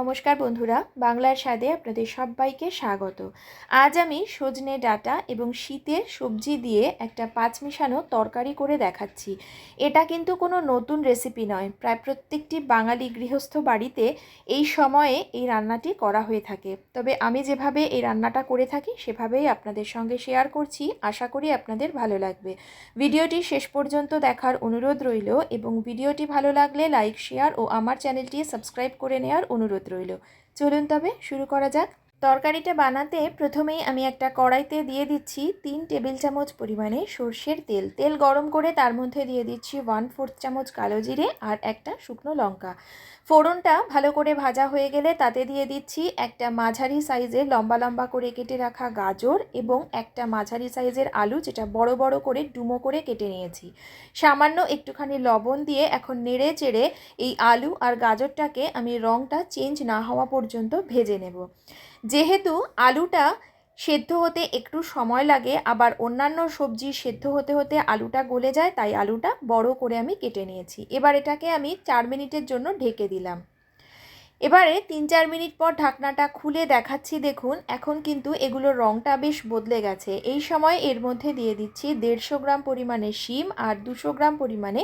নমস্কার বন্ধুরা, বাংলার স্বাদে আপনাদের সবাইকে স্বাগত। আজ আমি সজনে ডাঁটা এবং শীতের সবজি দিয়ে একটা পাঁচ মিশানো তরকারি করে দেখাচ্ছি। এটা কিন্তু কোনো নতুন রেসিপি নয়। প্রায় প্রত্যেকটি বাঙালি গৃহস্থ বাড়িতে এই সময়ে এই রান্নাটি করা হয়ে থাকে। তবে আমি যেভাবে এই রান্নাটা করে থাকি, সেভাবেই আপনাদের সঙ্গে শেয়ার করছি। আশা করি আপনাদের ভালো লাগবে। ভিডিওটি শেষ পর্যন্ত দেখার অনুরোধ রইল এবং ভিডিওটি ভালো লাগলে লাইক, শেয়ার ও আমার চ্যানেলটি সাবস্ক্রাইব করে নেওয়ার অনুরোধ রইল। চলুন তবে শুরু করা যাক। তরকারিটা বানাতে প্রথমেই আমি একটা কড়াইতে দিয়ে দিচ্ছি তিন টেবিল চামচ পরিমাণে সর্ষের তেল। তেল গরম করে তার মধ্যে দিয়ে দিচ্ছি ওয়ান ফোর্থ চামচ কালো জিরে আর একটা শুকনো লঙ্কা। ফোড়নটা ভালো করে ভাজা হয়ে গেলে তাতে দিয়ে দিচ্ছি একটা মাঝারি সাইজের লম্বা লম্বা করে কেটে রাখা গাজর এবং একটা মাঝারি সাইজের আলু যেটা বড় বড় করে ডুমো করে কেটে নিয়েছি। সামান্য একটুখানি লবণ দিয়ে এখন নেড়ে চেড়ে এই আলু আর গাজরটাকে আমি রঙটা চেঞ্জ না হওয়া পর্যন্ত ভেজে নেব। যেহেতু আলুটা সেদ্ধ হতে একটু সময় লাগে, আবার অন্যান্য সবজি সেদ্ধ হতে হতে আলুটা গলে যায়, তাই আলুটা বড় করে আমি কেটে নিয়েছি। এবার এটাকে আমি চার মিনিটের জন্য ঢেকে দিলাম। এবারে তিন চার মিনিট পর ঢাকনাটা খুলে দেখাচ্ছি, দেখুন। এখন কিন্তু এগুলোর রঙটা বেশ বদলে গেছে। এই সময় এর মধ্যে দিয়ে দিচ্ছি দেড়শো গ্রাম পরিমাণে শিম আর দুশো গ্রাম পরিমাণে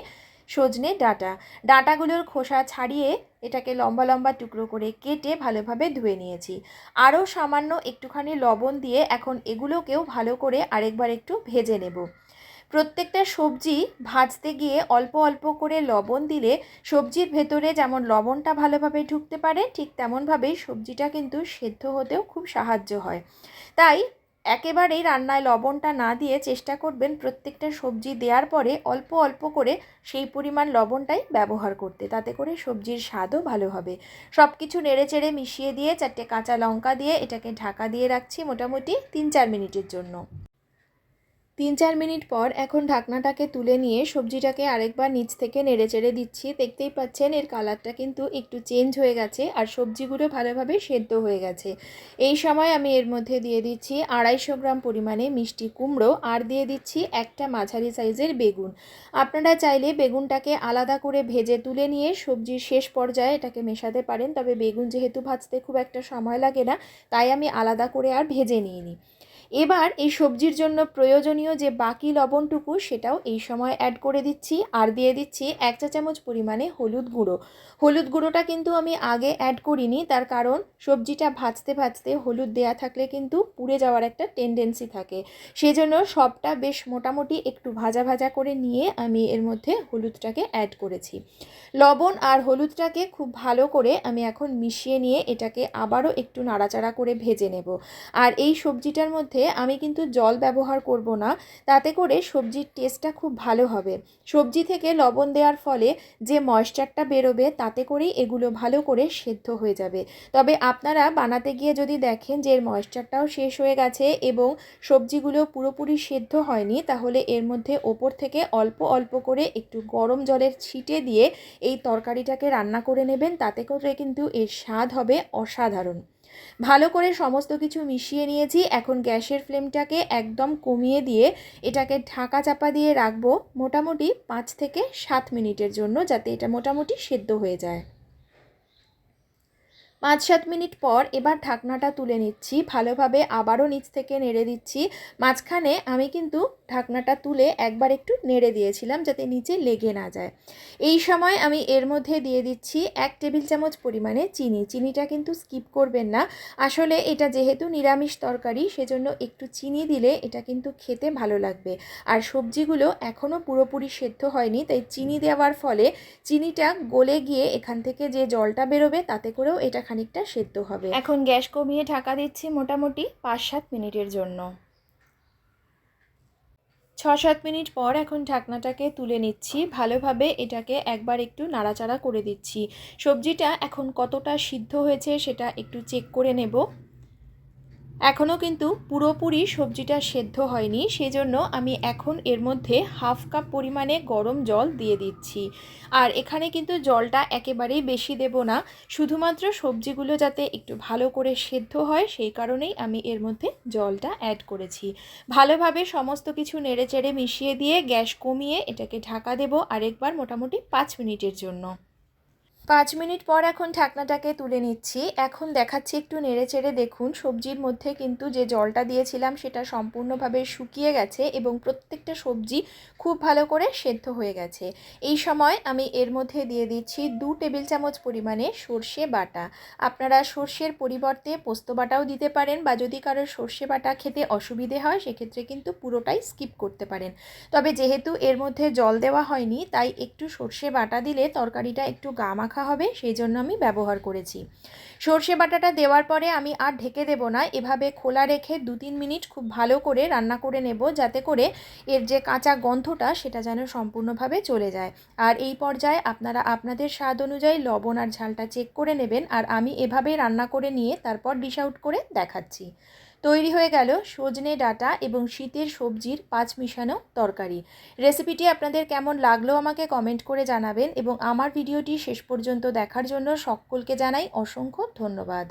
সজনে ডাঁটা। ডাঁটাগুলোর খোসা ছাড়িয়ে এটাকে লম্বা লম্বা টুকরো করে কেটে ভালোভাবে ধুয়ে নিয়েছি। আরও সামান্য একটুখানি লবণ দিয়ে এখন এগুলোকেও ভালো করে আরেকবার একটু ভেজে নেব। প্রত্যেকটা সবজি ভাজতে গিয়ে অল্প অল্প করে লবণ দিলে সবজির ভেতরে যেমন লবণটা ভালোভাবে ঢুকতে পারে, ঠিক তেমনভাবেই সবজিটা কিন্তু সেদ্ধ হতেও খুব সাহায্য হয়। তাই একেবারেই রান্নায় লবণটা না দিয়ে চেষ্টা করবেন প্রত্যেকটা সবজি দেওয়ার পরে অল্প অল্প করে সেই পরিমাণ লবণটাই ব্যবহার করতে। তাতে করে সবজির স্বাদও ভালো হবে। সব কিছু নেড়ে চেড়ে মিশিয়ে দিয়ে চারটে কাঁচা লঙ্কা দিয়ে এটাকে ঢাকা দিয়ে রাখছি মোটামুটি তিন চার মিনিটের জন্য। তিন চার মিনিট পর এখন ঢাকনাটাকে তুলে নিয়ে সবজিটাকে আরেকবার নিচ থেকে নেড়ে চেড়ে দিচ্ছি। দেখতেই পাচ্ছেন, এর কালারটা কিন্তু একটু চেঞ্জ হয়ে গেছে আর সবজিগুলো ভালোভাবে সেদ্ধ হয়ে গেছে। এই সময় আমি এর মধ্যে দিয়ে দিচ্ছি আড়াইশো গ্রাম পরিমাণে মিষ্টি কুমড়ো আর দিয়ে দিচ্ছি একটা মাঝারি সাইজের বেগুন। আপনারা চাইলে বেগুনটাকে আলাদা করে ভেজে তুলে নিয়ে সবজির শেষ পর্যায়ে এটাকে মেশাতে পারেন, তবে বেগুন যেহেতু ভাজতে খুব একটা সময় লাগে না, তাই আমি আলাদা করে আর ভেজে নিয়ে নিই এবার এই সবজির জন্য প্রয়োজনীয় যে বাকি লবণটুকু, সেটাও এই সময় অ্যাড করে দিচ্ছি। আর দিয়ে দিচ্ছি এক চা চামচ পরিমাণে হলুদ গুঁড়ো। হলুদ গুঁড়োটা কিন্তু আমি আগে অ্যাড করিনি, তার কারণ সবজিটা ভাজতে ভাজতে হলুদ দেয়া থাকলে কিন্তু পুড়ে যাওয়ার একটা টেন্ডেন্সি থাকে। সেজন্য সবটা বেশ মোটামুটি একটু ভাজা ভাজা করে নিয়ে আমি এর মধ্যে হলুদটাকে অ্যাড করেছি। লবণ আর হলুদটাকে খুব ভালো করে আমি এখন মিশিয়ে নিয়ে এটাকে আবারও একটু নাড়াচাড়া করে ভেজে নেব। আর এই সবজিটার মধ্যে আমি কিন্তু জল ব্যবহার করব না, তাতে করে সবজির টেস্টটা খুব ভালো হবে। সবজি থেকে লবণ দেওয়ার ফলে যে ময়েশ্চারটা বেরোবে, তাতে করেই এগুলো ভালো করে সেদ্ধ হয়ে যাবে। তবে আপনারা বানাতে গিয়ে যদি দেখেন যে এর ময়েশ্চারটাও শেষ হয়ে গেছে এবং সবজিগুলো পুরোপুরি সেদ্ধ হয়নি, তাহলে এর মধ্যে ওপর থেকে অল্প অল্প করে একটু গরম জলের ছিটে দিয়ে এই তরকারিটাকে রান্না করে নেবেন, তাতে করে কিন্তু এর স্বাদ হবে অসাধারণ। ভালো করে সমস্ত কিছু মিশিয়ে নিয়েছি। এখন গ্যাসের ফ্লেমটাকে একদম কমিয়ে দিয়ে এটাকে ঢাকা চাপা দিয়ে রাখব মোটামুটি পাঁচ থেকে সাত মিনিটের জন্য যাতে এটা মোটামুটি সেদ্ধ হয়ে যায়। পাঁচ সাত মিনিট পর এবার ঢাকনাটা তুলে নিচ্ছি। ভালোভাবে আবারও নিচ থেকে নেড়ে দিচ্ছি। মাঝখানে আমি কিন্তু ঢাকনাটা তুলে একবার একটু নেড়ে দিয়েছিলাম যাতে নিচে লেগে না যায়। এই সময় আমি এর মধ্যে দিয়ে দিচ্ছি এক টেবিল চামচ পরিমাণে চিনি। চিনিটা কিন্তু স্কিপ করবেন না। আসলে এটা যেহেতু নিরামিষ তরকারি, সেজন্য একটু চিনি দিলে এটা কিন্তু খেতে ভালো লাগবে। আর সবজিগুলো এখনও পুরোপুরি সেদ্ধ হয়নি, তাই চিনি দেওয়ার ফলে চিনিটা গলে গিয়ে এখান থেকে যে জলটা বেরোবে তাতে করেও এটা খানিকটা সেদ্ধ হবে। এখন গ্যাস কমিয়ে ঢাকা দিচ্ছি মোটামুটি পাঁচ সাত মিনিটের জন্য। ছ সাত মিনিট পর এখন ঢাকনাটাকে তুলে নিচ্ছি। ভালোভাবে এটাকে একবার একটু নাড়াচাড়া করে দিচ্ছি। সবজিটা এখন কতটা সিদ্ধ হয়েছে সেটা একটু চেক করে নেব। এখনও কিন্তু পুরোপুরি সবজিটা সেদ্ধ হয়নি, সেজন্য আমি এখন এর মধ্যে হাফ কাপ পরিমাণে গরম জল দিয়ে দিচ্ছি। আর এখানে কিন্তু জলটা একেবারেই বেশি দেব না, শুধুমাত্র সবজিগুলো যাতে একটু ভালো করে সেদ্ধ হয়, সেই কারণেই আমি এর মধ্যে জলটা অ্যাড করেছি। ভালোভাবে সমস্ত কিছু নেড়েচেড়ে মিশিয়ে দিয়ে গ্যাস কমিয়ে এটাকে ঢাকা দেব আরেকবার মোটামুটি পাঁচ মিনিটের জন্য। পাঁচ মিনিট পর এখন ঢাকনাটাকে তুলে নিচ্ছি। এখন দেখাচ্ছি একটু নেড়ে চেড়ে দেখুন, সবজির মধ্যে কিন্তু যে জলটা দিয়েছিলাম সেটা সম্পূর্ণভাবে শুকিয়ে গেছে এবং প্রত্যেকটা সবজি খুব ভালো করে সেদ্ধ হয়ে গেছে। এই সময় আমি এর মধ্যে দিয়ে দিচ্ছি দু টেবিল চামচ পরিমাণে সর্ষে বাটা। আপনারা সর্ষের পরিবর্তে পোস্ত বাটাও দিতে পারেন বা যদি কারোর সর্ষে বাটা খেতে অসুবিধে হয়, সেক্ষেত্রে কিন্তু পুরোটাই স্কিপ করতে পারেন। তবে যেহেতু এর মধ্যে জল দেওয়া হয়নি, তাই একটু সর্ষে বাটা দিলে তরকারিটা একটু গা মাখা হবে, সেই জন্য আমি ব্যবহার করেছি। সর্ষে বাটাটা দেওয়ার পরে আমি আর ঢেকে দেব না, এভাবে খোলা রেখে দু তিন মিনিট খুব ভালো করে রান্না করে নেব, যাতে করে এর যে কাঁচা গন্ধটা, সেটা যেন সম্পূর্ণভাবে চলে যায়। আর এই পর্যায়ে আপনারা আপনাদের স্বাদ অনুযায়ী লবণ আর ঝালটা চেক করে নেবেন, আর আমি এভাবেই রান্না করে নিয়ে তারপর ডিশ আউট করে দেখাচ্ছি। তৈরি হয়ে গেল সজনে ডাটা এবং শীতের সবজির পাঁচ মিশানো তরকারি। রেসিপিটি আপনাদের কেমন লাগল আমাকে কমেন্ট করে জানাবেন এবং আমার ভিডিওটি শেষ পর্যন্ত দেখার জন্য সকলকে জানাই অসংখ্য ধন্যবাদ।